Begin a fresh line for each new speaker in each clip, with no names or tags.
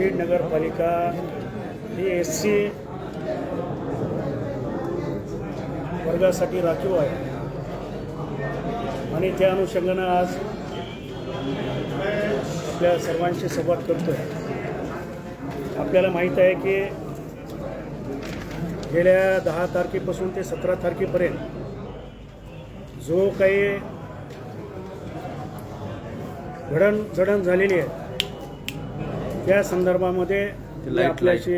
बीड नगरपालिका ही S C वर्गासाठी राखीव आहे. आणि त्या अनुषंगानं आज आपल्या सर्वांशी संवाद करतो आहे आपल्याला माहीत आहे की गेल्या दहा तारखेपासून ते सतरा तारखेपर्यंत जो काही घडण जडण झालेली आहे त्या संदर्भामध्ये मी आपल्याशी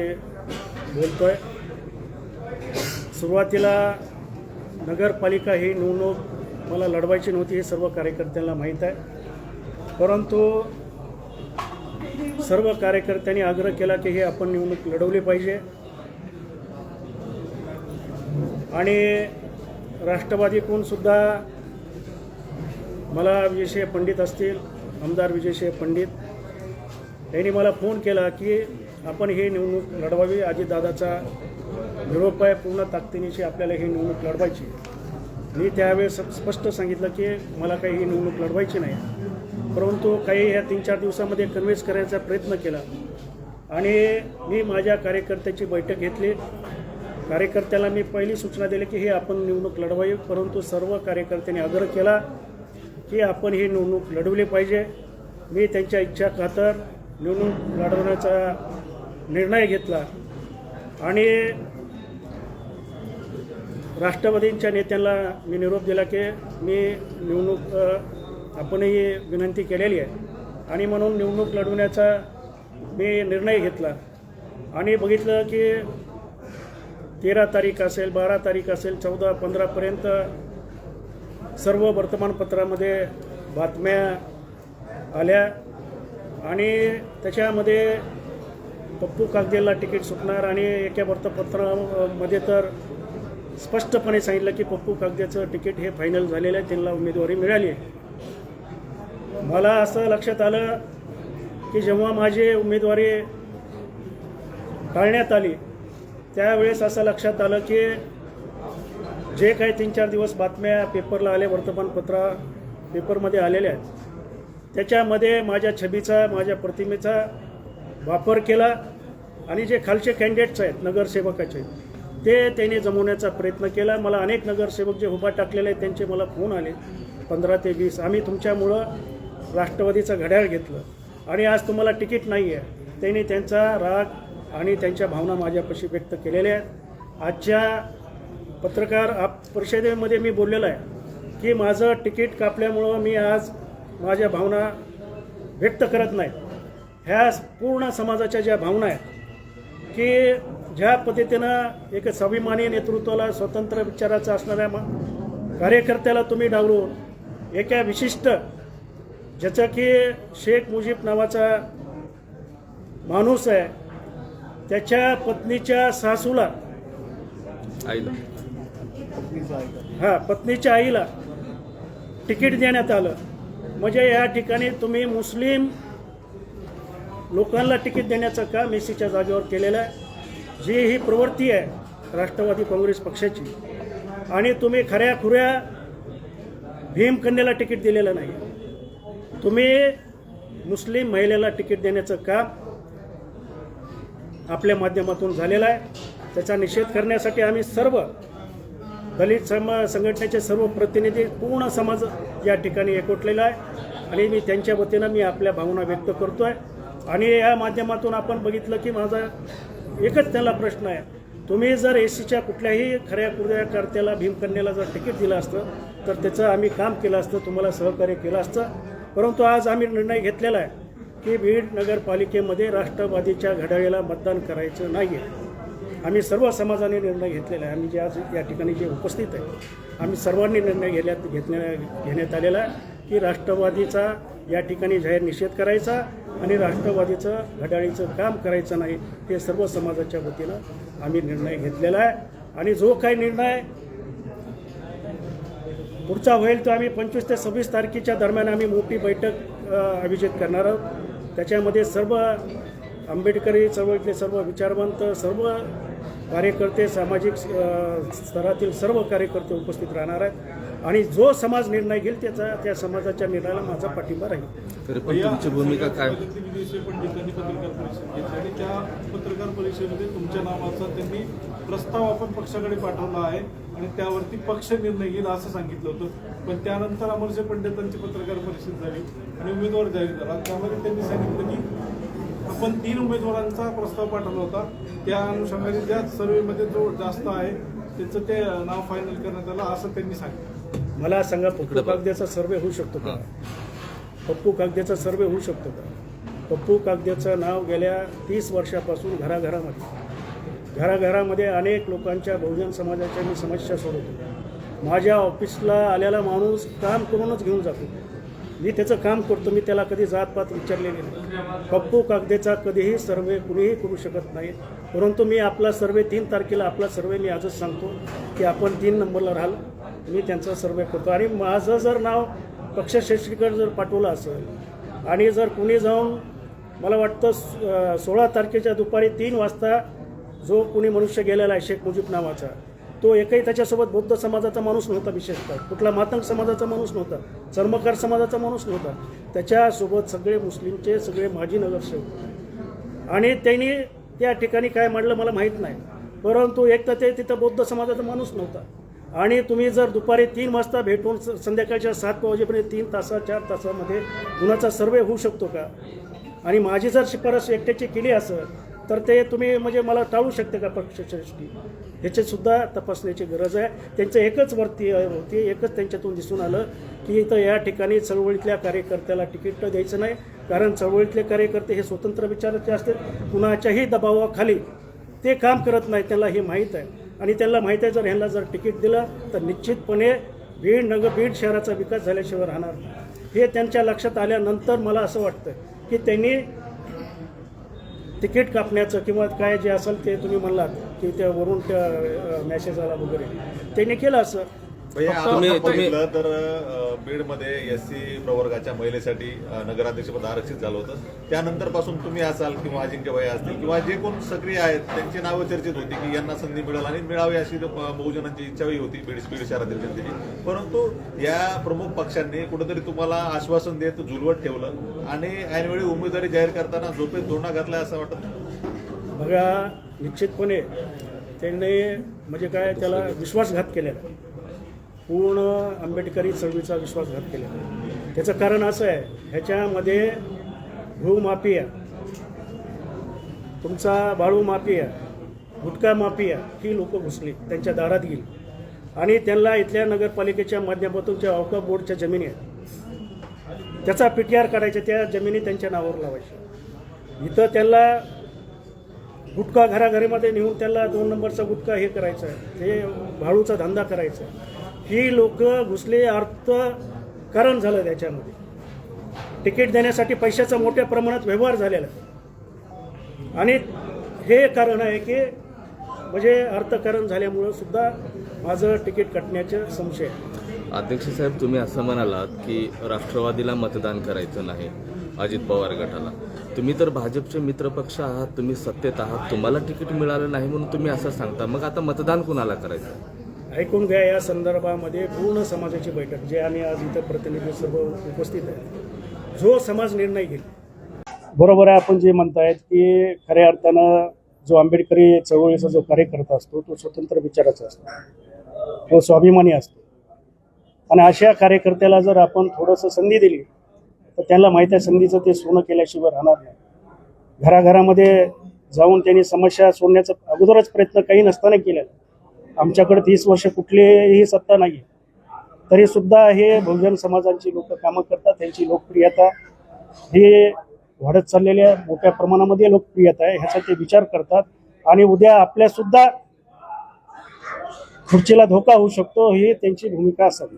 बोलतोय. सुरुवातीला नगरपालिका ही निवडणूक मला लढवायची नव्हती हे सर्व कार्यकर्त्यांना माहीत आहे. परंतु सर्व कार्यकर्त्यांनी आग्रह केला की हे आपण निवडणूक लढवली पाहिजे. आणि राष्ट्रवादीकडून सुद्धा मला विजयसिंह पंडित असतील आमदार विजयसिंह पंडित त्यांनी मला फोन केला की आपण हे निवडणूक लढवावी. अजितदादाचा निरोप आहे पूर्ण ताकदीनिशी आपल्याला ही निवडणूक लढवायची मी त्यावेळेस स्पष्ट सांगितलं की मला काही ही निवडणूक लढवायची नाही. परंतु काही ह्या तीन चार दिवसामध्ये कन्व्हिन्स करायचा प्रयत्न केला. आणि मी माझ्या कार्यकर्त्याची बैठक घेतली. कार्यकर्त्याला मी पहिली सूचना दिली की हे आपण निवडणूक लढवावी. परंतु सर्व कार्यकर्त्यांनी आग्रह केला की आपण ही निवडणूक लढवली पाहिजे. मी त्यांच्या इच्छा खातर निवडणूक लढवण्याचा निर्णय घेतला. आणि राष्ट्रवादींच्या नेत्यांना मी निरोप दिला की मी निवडणूक आपणही विनंती केलेली आहे. आणि म्हणून निवडणूक लढवण्याचा मी निर्णय घेतला. आणि बघितलं की तेरा तारीख असेल बारा तारीख असेल चौदा पंधरापर्यंत सर्व वर्तमानपत्रामध्ये बातम्या आल्या. आणि त्याच्यामध्ये पप्पू कागदेला तिकीट सुटणार आणि एका वृत्तपत्रामध्ये तर स्पष्टपणे सांगितलं की पप्पू कागदेचं तिकीट हे फायनल झालेलं आहे त्यांना उमेदवारी मिळाली आहे. मला असं लक्षात आलं की जेव्हा माझी उमेदवारी टाळण्यात आली त्यावेळेस असं लक्षात आलं की जे काही तीन चार दिवस बातम्या पेपरला आले वर्तमानपत्रा पेपरमध्ये आलेल्या आहेत त्याच्यामध्ये माझ्या छबीचा माझ्या प्रतिमेचा वापर केला आणि जे खालचे कॅन्डिडेट्स आहेत नगरसेवकाचे ते त्यांनी जमवण्याचा प्रयत्न केला. मला अनेक नगरसेवक जे उभा टाकलेले आहेत त्यांचे मला फोन आले. पंधरा ते वीस. आम्ही तुमच्यामुळं राष्ट्रवादीचं घड्याळ घेतलं. आणि आज तुम्हाला तिकीट नाही आहे त्यांनी त्यांचा राग आणि त्यांच्या भावना माझ्यापाशी व्यक्त केलेल्या आहेत. आजच्या पत्रकार आप परिषदेमध्ये मी बोललेलो आहे की माझं तिकीट कापल्यामुळं मी आज माझ्या भावना व्यक्त करत नाही ह्या पूर्ण समाजाच्या ज्या भावना आहेत की ज्या पद्धतीनं एक स्वाभिमानी नेतृत्वाला स्वतंत्र विचाराचं असणाऱ्या कार्यकर्त्याला तुम्ही डावरून एका विशिष्ट ज्याचं की शेख मुजीब नावाचा माणूस आहे त्याच्या पत्नीच्या सासूला
आईला.
हा पत्नीच्या आईला तिकीट देण्यात आलं. म्हणजे या ठिकाणी तुम्ही मुस्लिम लोकांना तिकीट देण्याचं काम एसीच्या जागेवर केलेलं आहे. जी ही प्रवृत्ती आहे राष्ट्रवादी काँग्रेस पक्षाची. आणि तुम्ही खऱ्या खुऱ्या भीमकन्याला तिकीट दिलेलं नाही. तुम्ही मुस्लिम महिलेला तिकीट देण्याचं काम आपल्या माध्यमातून झालेलं आहे. त्याचा निषेध करण्यासाठी आम्ही सर्व दलित सम संघटनेचे सर्व प्रतिनिधी पूर्ण समाज या ठिकाणी एकवटलेला आहे. आणि मी त्यांच्या वतीनं मी आपल्या भावना व्यक्त करतो आहे आणि या माध्यमातून आपण बघितलं की माझा एकच त्याला प्रश्न आहे. तुम्ही जर ए सीच्या कुठल्याही खऱ्या कुऱ्या कर्त्याला भीमकन्याला जर तिकीट दिलं असतं तर त्याचं आम्ही काम केलं असतं तुम्हाला सहकार्य केलं असतं. परंतु आज आम्ही निर्णय घेतलेला आहे की बीड नगरपालिकेमध्ये राष्ट्रवादीच्या घड्याळीला मतदान करायचं नाही आहे आम्ही सर्व समाजाने निर्णय घेतलेला आहे. आम्ही जे आज या ठिकाणी जे उपस्थित आहे आम्ही सर्वांनी निर्णय घेण्यात घेतण्या घेण्यात आलेला आहे की राष्ट्रवादीचा या ठिकाणी जाहीर निषेध करायचा आणि राष्ट्रवादीचं घड्याळीचं काम करायचं नाही हे सर्व समाजाच्या वतीनं आम्ही निर्णय घेतलेला आहे. आणि जो काही निर्णय पुढचा होईल तो आम्ही पंचवीस ते सव्वीस तारखेच्या दरम्यान आम्ही मोठी बैठक आयोजित करणार आहोत. त्याच्यामध्ये सर्व आंबेडकरी सर्व इथले सर्व विचारवंत सर्व कार्यकर्ते सामाजिक स्तरातील सर्व कार्यकर्ते उपस्थित राहणार आहेत. आणि जो समाज निर्णय घेईल त्याचा त्या समाजाच्या निर्णयाला माझा पाठिंबा राहील.
तरी पण तुमची भूमिका काय?
आणि त्या पत्रकार परिषदेमध्ये तुमच्या नावाचा त्यांनी प्रस्ताव आपण पक्षाकडे पाठवला आहे आणि त्यावरती पक्ष निर्णय घेईल असं सांगितलं होतं. पण त्यानंतर अमरशे पंडितांची पत्रकार परिषद झाली आणि उमेदवार जाहीर झाला. त्यामध्ये त्यांनी सांगितलं की आपण तीन उमेदवारांचा प्रस्ताव पाठवला होता. त्या अनुषंगाने ज्या सर्वेमध्ये जो जास्त आहे त्याचं ते नाव फायनल करण्यात आलं असं त्यांनी सांगितलं.
मला सांगा पप्पू कागदेचा सर्वे होऊ शकतो का? पप्पू कागदेचा सर्वे होऊ शकतो का? पप्पू कागदेचं नाव गेल्या तीस वर्षापासून घराघरामध्ये. घराघरामध्ये अनेक लोकांच्या बहुजन समाजाच्या मी समस्या सोडवतो. माझ्या ऑफिसला आलेला माणूस काम करूनच घेऊन जातो. मी त्याचं काम करतो मी त्याला कधी जातपात विचारलेली नाही. पप्पू कागदेचा कधीही सर्वे कुणीही करू शकत नाही. परंतु मी आपला सर्वे तीन तारखेला आपला सर्वे मी आजच सांगतो की आपण तीन नंबरला राहाल मी त्यांचा सर्वे करतो. आणि माझं जर नाव पक्षश्रेष्ठीकडे जर पाठवलं असेल आणि जर कुणी जाऊन मला वाटतं सोळा तारखेच्या दुपारी तीन वाजता जो कुणी मनुष्य गेलेला आहे शेख मुजीब नावाचा तो एकही त्याच्यासोबत बौद्ध समाजाचा माणूस नव्हता विशेषतः. कुठला मातंग समाजाचा माणूस नव्हता. चर्मकार समाजाचा माणूस नव्हता. त्याच्यासोबत सगळे मुस्लिमचे सगळे माजी नगरसेवक. आणि त्यांनी त्या ठिकाणी काय मांडलं मला माहीत नाही. परंतु एक तर ते तिथं बौद्ध समाजाचा माणूस नव्हता. आणि तुम्ही जर दुपारी तीन वाजता भेटून संध्याकाळच्या सात वाजेपर्यंत तीन तासा चार तासामध्ये कुणाचा सर्वे होऊ शकतो का? आणि माझी जर शिफारस एकट्याची केली असं तर ते तुम्ही म्हणजे मला टाळू शकते का पक्षश्रेष्ठी ह्याचीसुद्धा तपासण्याची गरज आहे. त्यांचं एकच वरती होती एकच त्यांच्यातून दिसून आलं की इथं या ठिकाणी चळवळीतल्या कार्यकर्त्याला तिकीट द्यायचं नाही कारण चळवळीतले कार्यकर्ते हे स्वतंत्र विचाराचे असतात कुणाच्याही दबावाखाली ते काम करत नाही त्यांना हे माहीत आहे. आणि त्यांना माहीत आहे जर ह्यांना जर तिकीट दिलं तर निश्चितपणे बीड नगर बीड शहराचा विकास झाल्याशिवाय राहणार हे त्यांच्या लक्षात आल्यानंतर मला असं वाटतं की त्यांनी तिकीट कापण्याचं किंवा काय जे असेल ते तुम्ही म्हणलात की त्यावरून त्या मॅसेज आला वगैरे. त्यांनी केलं असं.
तुम्ही-
बघितलं तर बीडमध्ये एस सी प्रवर्गाच्या महिलेसाठी नगराध्यक्षपद आरक्षित झालं होतं त्यानंतरपासून तुम्ही असाल किंवा अजिंक्य भैया असतील किंवा जे कोण सक्रिय आहेत त्यांची नावं चर्चेत होती की यांना संधी मिळेल आणि मिळावी अशी बहुजनांची इच्छाही होती बीड बीड शहरातील जनतेची परंतु या प्रमुख पक्षांनी कुठेतरी तुम्हाला आश्वासन देत झुलवत ठेवलं आणि ऐनवेळी उमेदवारी जाहीर करताना झोपेत धोरणा घातलाय असं वाटत?
बघा निश्चितपणे त्यांनी म्हणजे काय त्याला विश्वासघात केलेला. पूर्ण आंबेडकरी चळवळीचा विश्वासघात केला. त्याचं कारण असं आहे ह्याच्यामध्ये भूमाफिया तुमचा बाळू माफिया गुटखा माफिया ही लोक घुसली त्यांच्या दारात गेली. आणि त्यांना इथल्या नगरपालिकेच्या माध्यमातून ज्या अवकाश बोर्डच्या जमिनी आहेत त्याचा पी टी आर काढायच्या त्या जमिनी त्यांच्या नावावर लावायच्या. इथं त्यांना गुटखा घराघरीमध्ये नेऊन त्याला दोन नंबरचा गुटखा हे करायचं आहे हे भाळूचा धंदा करायचा आहे. की लोक घुसले अर्थकारण झालं त्याच्यामध्ये. तिकीट देण्यासाठी पैशाचा मोठ्या प्रमाणात व्यवहार झालेला आणि हे कारण आहे की म्हणजे अर्थकारण झाल्यामुळं सुद्धा माझं तिकीट कटण्याचे संशय
अध्यक्ष साहेब तुम्ही असं म्हणालात की राष्ट्रवादीला मतदान करायचं नाही अजित पवार गटाला. तुम्ही तर भाजपचे मित्रपक्ष आहात तुम्ही सत्तेत आहात तुम्हाला तिकीट मिळालं नाही म्हणून तुम्ही असं सांगता. मग आता मतदान कुणाला करायचं?
ऐकून घ्या या संदर्भामध्ये पूर्ण समाजाची बैठक जे आम्ही आज इथं प्रतिनिधी सर्व उपस्थित आहेत. जो समाज निर्णय घेईल. बरोबर आहे आपण जे म्हणतायत की खऱ्या अर्थानं जो आंबेडकरी चळवळीचा जो कार्यकर्ता असतो तो स्वतंत्र विचाराचा असतो. तो स्वाभिमानी असतो. आणि अशा कार्यकर्त्याला जर आपण थोडंसं संधी दिली तर त्यांना माहीत आहे संधीचं ते सोनं केल्याशिवाय राहणार नाही. घराघरामध्ये जाऊन त्यांनी समस्या सोडण्याचा अगोदरच प्रयत्न काही नसताना केलेला आमच्याकडे तीस वर्ष कुठलीही सत्ता नाही तरी सुद्धा हे बहुजन समाजांची लोक कामं करतात त्यांची लोकप्रियता ही वाढत चाललेल्या मोठ्या प्रमाणामध्ये लोकप्रियता आहे ह्याचा ते विचार करतात. आणि उद्या आपल्या सुद्धा खुर्चीला धोका होऊ शकतो ही त्यांची भूमिका असावी.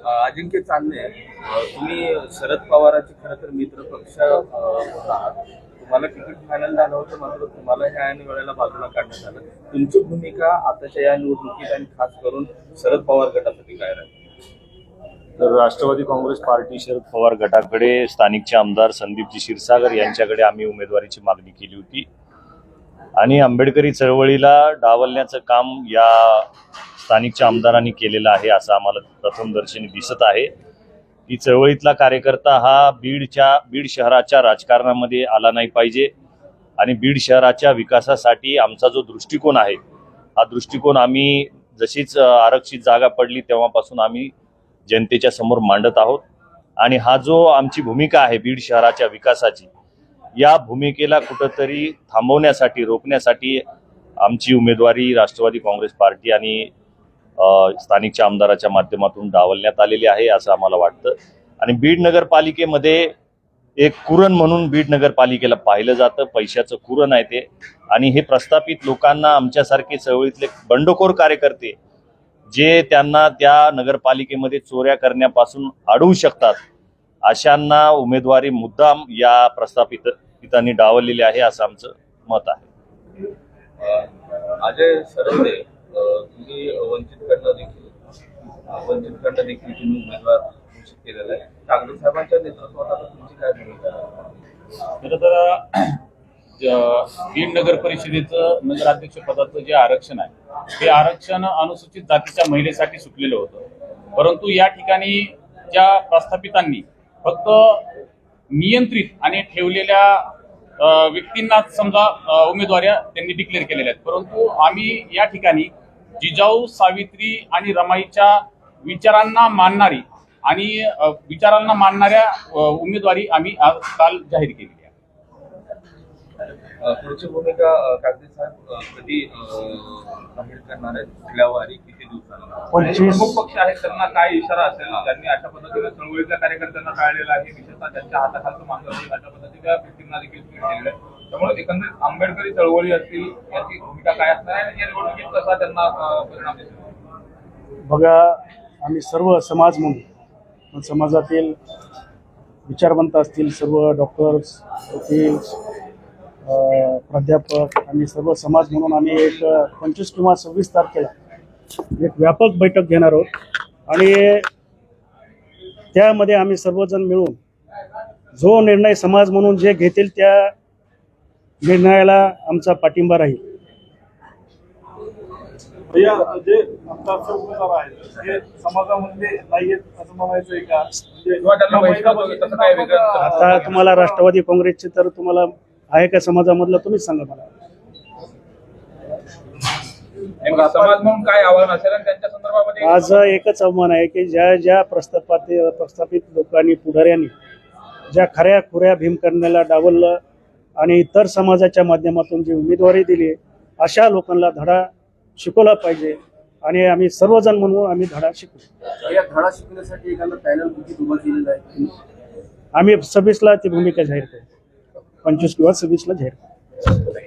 अजिंक्य चांदणे तुम्ही शरद पवारांचे खरं तर मित्र पक्ष तुम्हाला तिकीट फायनल झालं होतं मात्र तुम्हाला ह्या वेळेला बाजूला काढण्यात आलं. तुमची भूमिका आताच्या या निवडणुकीत आणि खास करून शरद पवार गटासाठी काय राहील?
तर राष्ट्रवादी काँग्रेस पार्टी शरद पवार गटाकडे स्थानिकचे आमदार संदीपजी क्षीरसागर यांच्याकडे आम्ही उमेदवारीची मागणी केली होती. आणि आंबेडकरी चळवळीला डावलण्याचं काम या स्थानिकच्या आमदारांनी केलेलं आहे असं आम्हाला प्रथमदर्शनी दिसत आहे. की चळवळीतला कार्यकर्ता हा बीडच्या बीड शहराच्या राजकारणामध्ये आला नाही पाहिजे. आणि बीड शहराच्या विकासासाठी आमचा जो दृष्टिकोन आहे हा दृष्टिकोन आम्ही जशीच आरक्षित जागा पडली तेव्हापासून आम्ही जनतेच्या समोर मांडत आहोत. आणि हा जो आमची भूमिका आहे बीड शहराच्या विकासाची या भूमिकेला कुठंतरी थांबवण्यासाठी रोखण्यासाठी आमची उमेदवारी राष्ट्रवादी काँग्रेस पार्टी आणि स्थानिकच्या आमदाराच्या माध्यमातून डावलण्यात आलेली आहे असं आम्हाला वाटतं. आणि बीड नगरपालिकेमध्ये एक कुरण म्हणून बीड नगरपालिकेला पाहिलं जातं. पैशाचं कुरण आहे ते. आणि हे प्रस्थापित लोकांना आमच्यासारखे चळवळीतले बंडखोर कार्यकर्ते जे त्यांना त्या नगरपालिकेमध्ये चोऱ्या करण्यापासून अडवू शकतात अशांना उमेदवारी मुद्दाम या प्रस्थापित पितांनी डावललेली आहे असं आमचं मत आहे.
अजय सरवदे तुम्ही वंचितकडनं देखील अं, वंचितकडनं देखील तुम्ही उमेदवार घोषित केलेला आहे. ठाकरे साहेबांच्या नेतृत्वात आता तुमची काय भूमिका आहे?
खरं तर बीड नगर परिषदेचं नगराध्यक्ष पदाचं जे आरक्षण आहे ते आरक्षण अनुसूचित जातीच्या महिलेसाठी सुटलेलं होतं. परंतु या ठिकाणी ज्या प्रस्थापितांनी फक्त नियंत्रित आणि ठेवलेल्या व्यक्तींनाच समजा अ, उमेदवाऱ्या त्यांनी डिक्लेअर केलेल्या आहेत. परंतु आम्ही या ठिकाणी जिजाऊ सावित्री आणि रमाईच्या विचारांना मानणारी आणि विचारांना मानणाऱ्या उमेदवारी आम्ही आज काल जाहीर केलेली आहे.
पुढची भूमिका कागदी साहेब कधी जाहीर करणार आहेत? कुठल्या वारी किती दिवसांना?
प्रमुख पक्ष आहेत त्यांना काय इशारा असेल? त्यांनी अशा पद्धतीने चळवळीतल्या कार्यकर्त्यांना टाळलेलं आहे. विशेषतः त्यांच्या हाताखालचं मागं राहील अशा पद्धतीच्या व्यक्तींना देखील दिलेलं आहे. त्यामुळे एकंदरीत आंबेडकरी चळवळी असतील याची भूमिका काय असणार आहे आणि या निवडणुकीत कसा त्यांना परिणाम दिसेल?
बघा आम्ही सर्व समाज म्हणून समाजातील विचारवंत असतील सर्व डॉक्टर्स वकील प्राध्यापक आणि सर्व समाज म्हणून आम्ही एक पंचवीस किंवा सव्वीस तारखेला एक व्यापक बैठक घेणार आहोत. आणि त्यामध्ये आम्ही सर्वजण मिळून जो निर्णय समाज म्हणून जे घेतील त्या निर्णयाला आमचा पाठिंबा राहील.
भैया जे आमदारचे उमेदवार आहेत हे समाजामधले नाही आहेत असं म्हणायचं आहे का? म्हणजे
आता तुम्हाला राष्ट्रवादी काँग्रेसचे तर तुम्हाला आहे का समाजामधलं? तुम्हीच सांगा मला.
नेमकं समाज म्हणून काय आव्हान असेल आणि त्यांच्या संदर्भामध्ये?
माझं एकच आव्हान आहे की ज्या ज्या प्रस्थापित प्रस्थापित लोकांनी पुढाऱ्यांनी ज्या खऱ्या खुऱ्या भीमकरण्याला डावललं आणि इतर समाजाच्या माध्यमातून जी उमेदवारी दिली अशा लोकांना धडा शिकवला पाहिजे आणि आम्ही सर्वजण म्हणून आम्ही धडा शिकू.
या धडा शिकण्यासाठी एखादा पॅनल किती उभा केलेला आहे?
आम्ही सव्वीसला ती भूमिका जाहीर करू. पंचवीस किंवा सव्वीसला जाहीर करू.